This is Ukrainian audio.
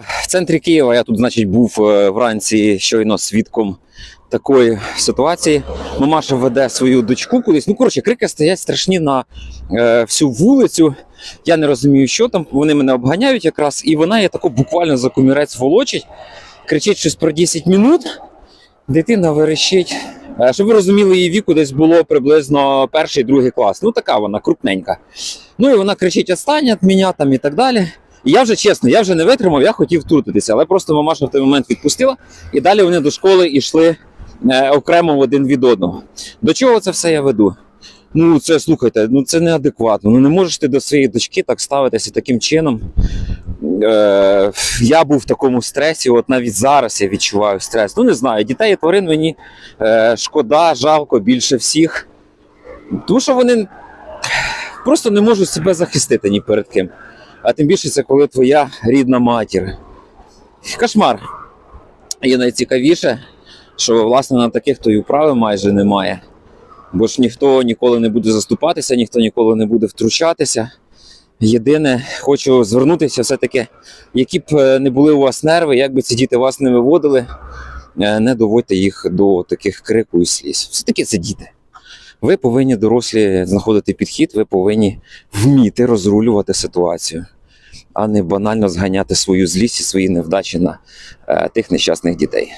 В центрі Києва я тут, значить, був е, вранці щойно свідком такої ситуації. Мамаша веде свою дочку кудись. Ну, коротше, крики стоять страшні на е, всю вулицю. Я не розумію, що там. Вони мене обганяють якраз, і вона є тако буквально за комірець волочить, кричить щось про 10 минут. Дитина верещить. Е, Щоб ви розуміли, її віку десь було приблизно перший, другий клас. Ну, така вона крупненька. Ну і вона кричить: «Отстань від мене там і так далі. І я вже чесно, я вже не витримав, я хотів втрутитися, але просто мамаша в той момент відпустила, і далі вони до школи йшли е, окремо один від одного. До чого це все я веду? Ну, це слухайте, ну це неадекватно. Ну не можеш ти до своєї дочки так ставитися таким чином. Е, я був в такому стресі, от навіть зараз я відчуваю стрес. Ну не знаю, дітей і тварин мені е, шкода, жалко більше всіх. Тому що вони просто не можуть себе захистити ні перед ким. А тим більше це коли твоя рідна матір. Кошмар. І найцікавіше, що власне на таких то й управи майже немає. Бо ж ніхто ніколи не буде заступатися, ніхто ніколи не буде втручатися. Єдине, хочу звернутися все-таки, які б е, не були у вас нерви, як би ці діти вас не виводили, е, не доводьте їх до таких крику і сліз. Все-таки це діти. Ви повинні дорослі знаходити підхід, ви повинні вміти розрулювати ситуацію, а не банально зганяти свою злість і свої невдачі на е, тих нещасних дітей.